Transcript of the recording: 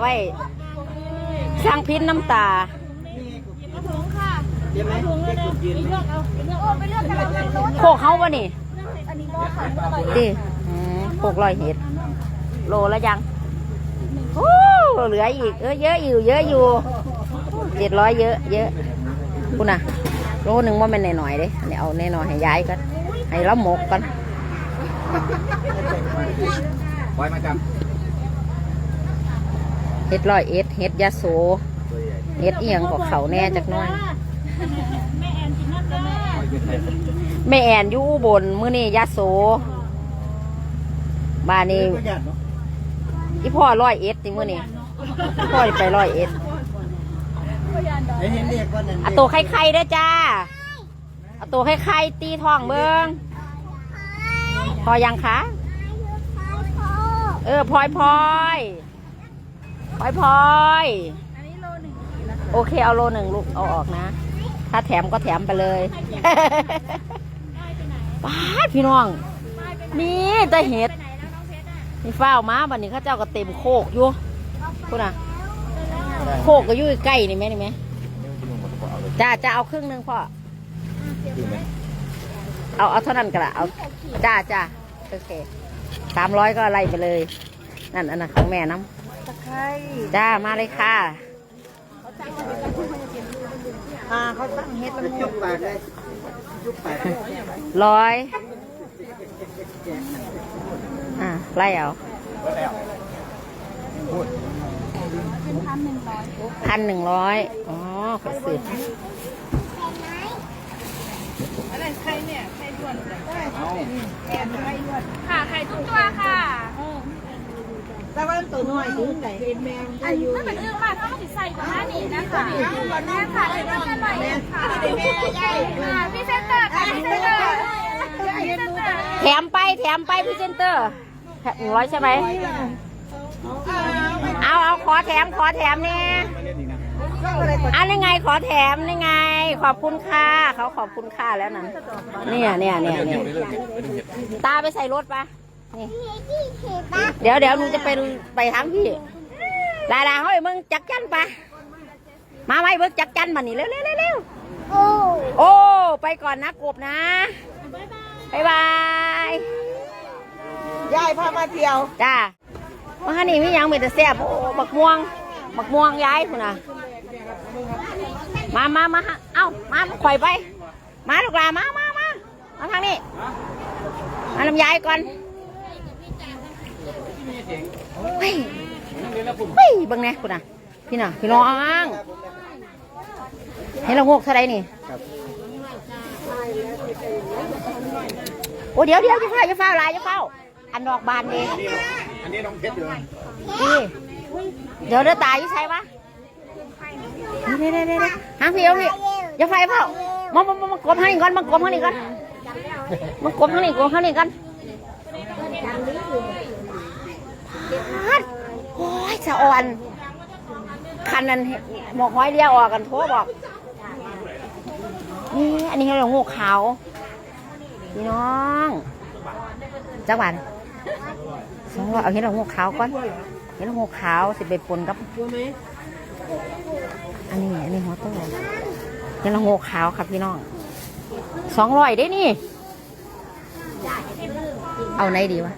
ไว้ สร้างพิษน้ำตาโคกเขาปะนี่ดิโคกลอยเห็ด โลแล้วยังโอ้เหลืออีกเออเยอะอยู่ เยอะอยู่เจ็ดร้อยเยอะ เยอะคุณน่ะโลหนึ่งว่ามันหน่อยๆเด้อันนี้เอาแน่นอนให้ย้ายกันให้เราหมกกันไว้มาจับ เฮ็ดร้อยเอ็ดเฮ็ดยาโสเฮ็ดเอียงกับเขาแน่จักหน้อยแม่แอนอยู่อุบนมื้อนี้ยาโสบ้านนี้อีพ่อร้อยเอ็ดนี่มื้อนี้พ่อไปร้อยเอ็ดอ้เอาตัวไข่ไข่เด้อจ้าเอาตัวไข่ไข่ตีท้องเบิ้งพอยังคะ เออพลอยพลอย พลอยพลอยโอเคเอาโลหนึ่งลูกเอาออกนะ ถ้าแถมก็แถมไปเลยป้าดพี่น้องนี่แต่เห็ดนี่ฟ้าวมาบันนี้เข้าเจ้าก็เต็มโคกอยู่คุณน่ะ โคกก็อยู่ใกล้นี่ไหมนี่ไหมจ้าจะเอาครึ่งหนึงพ่อ เอาเอาเท่านั้นก็ละเอาจ้าจ้าโอเคสามร้อยก็ไล่ไปเลย นั่นอันนั้นของแม่น้ำ จ้ามาเลยค่ะอ่าเขาตั้งเฮ็ดมันจุกปากเลยจุกปากร้อยอ่าไล่เอาพันหนึ่งร้อยอ๋อขอสืบค่ะไข่ทุกตัวค่ะ แต่ว่าตัวน้อยถึงไหนเป็นแมวอายุถ้าเป็นเรื่องค่ะถ้ามันติดใส่กว่าหน้านี้นะคะแม่ค่ะเป็นเรื่องกันหน่อยค่ะค่ะพี่เซนเตอร์ค่ะพี่เซนเตอร์พี่เซนเตอร์แถมไปแถมไปพรีเซนเตอร์หนึ่งร้อยใช่ไหมเอาเอาขอแถมขอแถมเนี่ยอันนี้ไงขอแถมนี่ไง ขอบคุณค่ะเขาขอบคุณค่ะแล้วนั้นเนี่ยเนี่ยเนี่ยเนี่ยตาไปใส่รถปะ นี่เดี๋ยวเดี๋ยวหนูจะไปไปทางพี่ลาลาเฮ้ยมึงจักจันปะมาไหมเบิกจักจันมานี่เร็วเร็วเร็วเร็วโอ้ไปก่อนนะกบนะบายบายยายพามาเที่ยวจ้าว่าฮันนี่มีหยังมีแต่แซ่บโอ้บักม่วงบักม่วงย้ายคุณน่ะมามามาฮะเอ้ามาข่อยไป มาลูกหลามามามามาทางนี้มาลำยายก่อน เฮ้ยเฮ้ยบังแน่คุณน่ะ พี่น่ะ พี่น้องให้เราโงกเท่าไรนี่โอ้เดี๋ยวเดี๋ยวจะเฝ้าจะเฝ้าอะไรจะเฝ้า อันดอกบานเองอันนี้น้องเพชรอยู่นี่เดี๋ยวเดี๋ยวตายยิ่ใช่ปะเดี๋ยวเดี๋ยวเดี๋ยวเดี๋ยวหางพี่เอาพี่อย่าไฟเปล่ามามามามากดให้ก่อนมากดให้ก่อนมากดให้กดให้ก่อน พัดโอ้ยสะอ่อน คันนั้นหมอกห้อยเลี้ยวออกกันโทรบอกนี่อันนี้เรางูขาวพี่น้องจักหวันสองร้อยเอาเห็ดละงูขาวก่อนเห็ดละงูขาวสิไปปนกับอันนี้อันนี้หัวโตเห็ดละงูขาวครับพี่น้องสองร้อยได้นี่ เอาไหนดีวะ